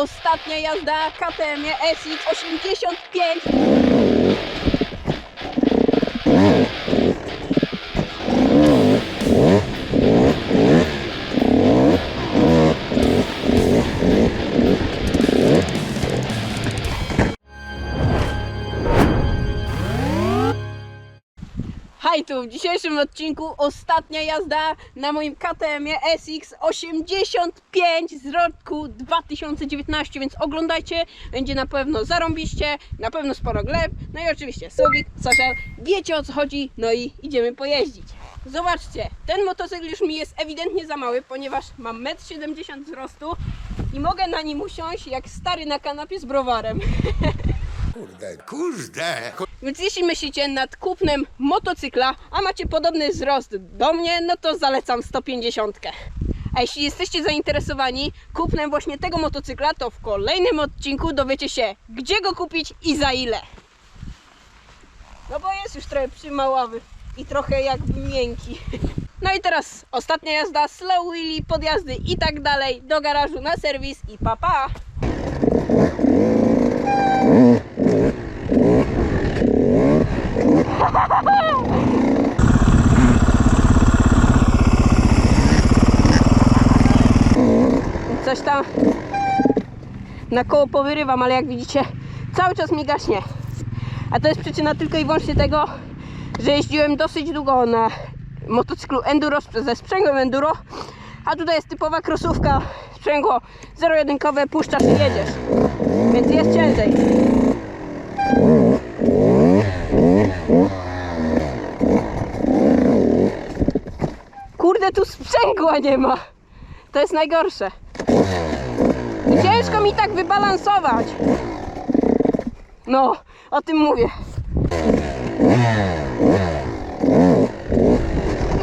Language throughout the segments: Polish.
ostatnia jazda KTM SX 85. Hej tu, w dzisiejszym odcinku ostatnia jazda na moim KTM SX 85 z roku 2019, więc oglądajcie, będzie na pewno zarąbiście, na pewno sporo gleb, no i oczywiście Słowik, Saszel, wiecie o co chodzi, no i idziemy pojeździć. Zobaczcie, ten motocykl już mi jest ewidentnie za mały, ponieważ mam 1,70 m wzrostu i mogę na nim usiąść jak stary na kanapie z browarem. Kurde, kurde. Więc jeśli myślicie nad kupnem motocykla, a macie podobny wzrost do mnie, no to zalecam 150. A jeśli jesteście zainteresowani kupnem właśnie tego motocykla, to w kolejnym odcinku dowiecie się, gdzie go kupić i za ile. No bo jest już trochę przymaławy i trochę jakby miękki. No i teraz ostatnia jazda, slow wheelie, podjazdy i tak dalej, do garażu na serwis i papa. Pa. Coś tam na koło powyrywam, ale jak widzicie, cały czas mi gaśnie. A to jest przyczyna tylko i wyłącznie tego, że jeździłem dosyć długo na motocyklu enduro ze sprzęgłem enduro, a tutaj jest typowa krosówka, sprzęgło zero-jedynkowe, puszczasz i jedziesz. Więc jest ciężej. Kurde, tu sprzęgła nie ma. To jest najgorsze. Ciężko mi tak wybalansować. No, o tym mówię.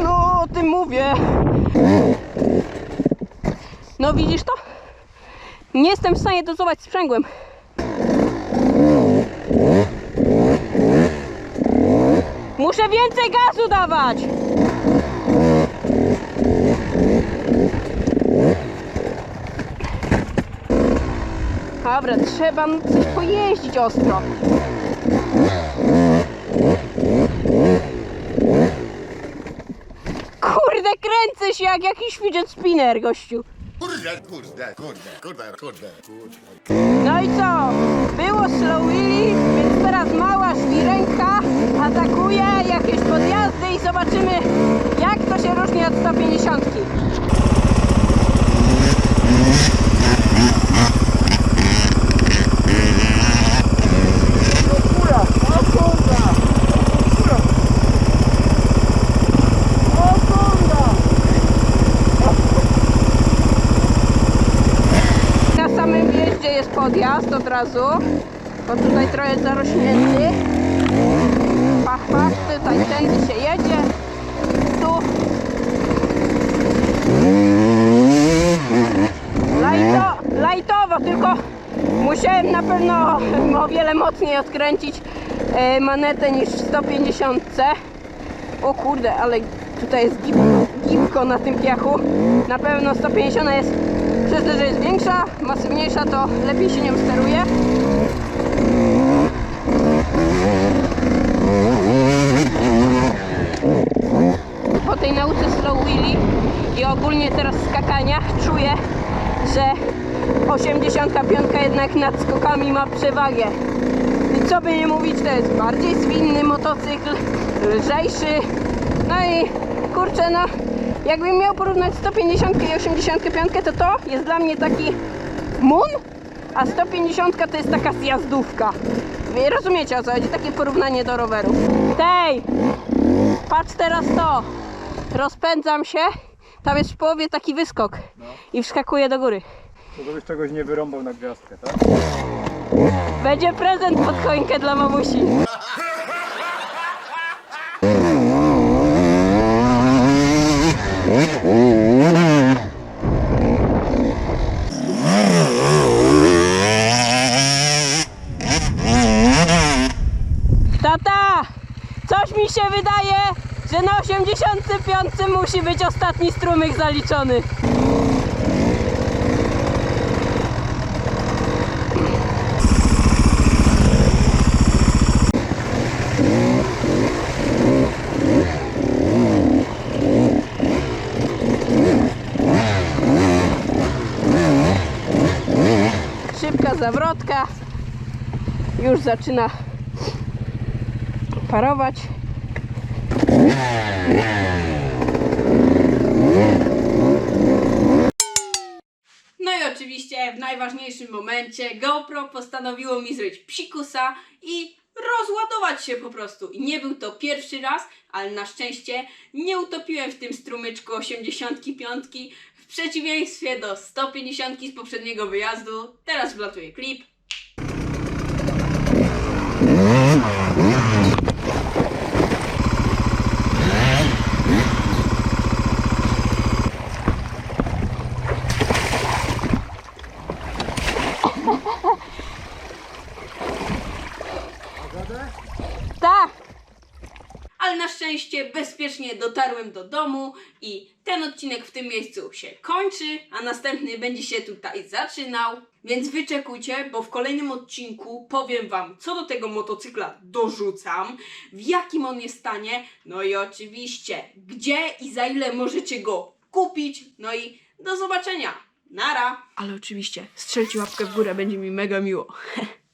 No, o tym mówię. No, widzisz to? Nie jestem w stanie dozować sprzęgłem. Muszę więcej gazu dawać. Dobra, trzeba coś pojeździć ostro. Kurde, kręcę się jak jakiś fidget spinner, gościu. Kurde, kurde, kurde, kurde, kurde, kurde. No i co? Było slow wheelie, więc teraz mała szwirenka atakuje jakieś podjazdy i zobaczymy jak to się różni od 150. Na samym wjeździe jest podjazd od razu, bo tutaj trochę zarośnięty. Pach, pach, tutaj tędy się jedzie. Tu. Lajto, lajtowo, tylko musiałem na pewno o wiele mocniej odkręcić e, manetę niż w 150. O kurde, ale tutaj jest gib, gibko na tym piachu. Na pewno 150 jest, przez że jest większa, masywniejsza, to lepiej się nią steruje. Po tej nauce slow wheelie i ogólnie teraz skakania czuję, że 85 jednak nad skokami ma przewagę. I co by nie mówić, to jest bardziej zwinny motocykl, lżejszy. No i kurczę, no jakbym miał porównać 150 i 85, to to jest dla mnie taki mun, a 150 to jest taka zjazdówka. Rozumiecie o co chodzi? Takie porównanie do rowerów. Tej! Patrz teraz to! Rozpędzam się, tam jest w połowie taki wyskok i wskakuję do góry. To żebyś czegoś nie wyrąbał na gwiazdkę, tak? Będzie prezent pod choinkę dla mamusi. Tata! Coś mi się wydaje, że na 85 musi być ostatni strumyk zaliczony. Zawrotka. Już zaczyna parować. No i oczywiście w najważniejszym momencie GoPro postanowiło mi zrobić psikusa i rozładować się po prostu. I nie był to pierwszy raz, ale na szczęście nie utopiłem w tym strumyczku 85 w przeciwieństwie do 150 z poprzedniego wyjazdu. Teraz wlatuje klip. Na szczęście bezpiecznie dotarłem do domu i ten odcinek w tym miejscu się kończy, a następny będzie się tutaj zaczynał. Więc wyczekujcie, bo w kolejnym odcinku powiem Wam, co do tego motocykla dorzucam, w jakim on jest stanie, no i oczywiście, gdzie i za ile możecie go kupić. No i do zobaczenia. Nara! Ale oczywiście, strzelcie łapkę w górę, będzie mi mega miło.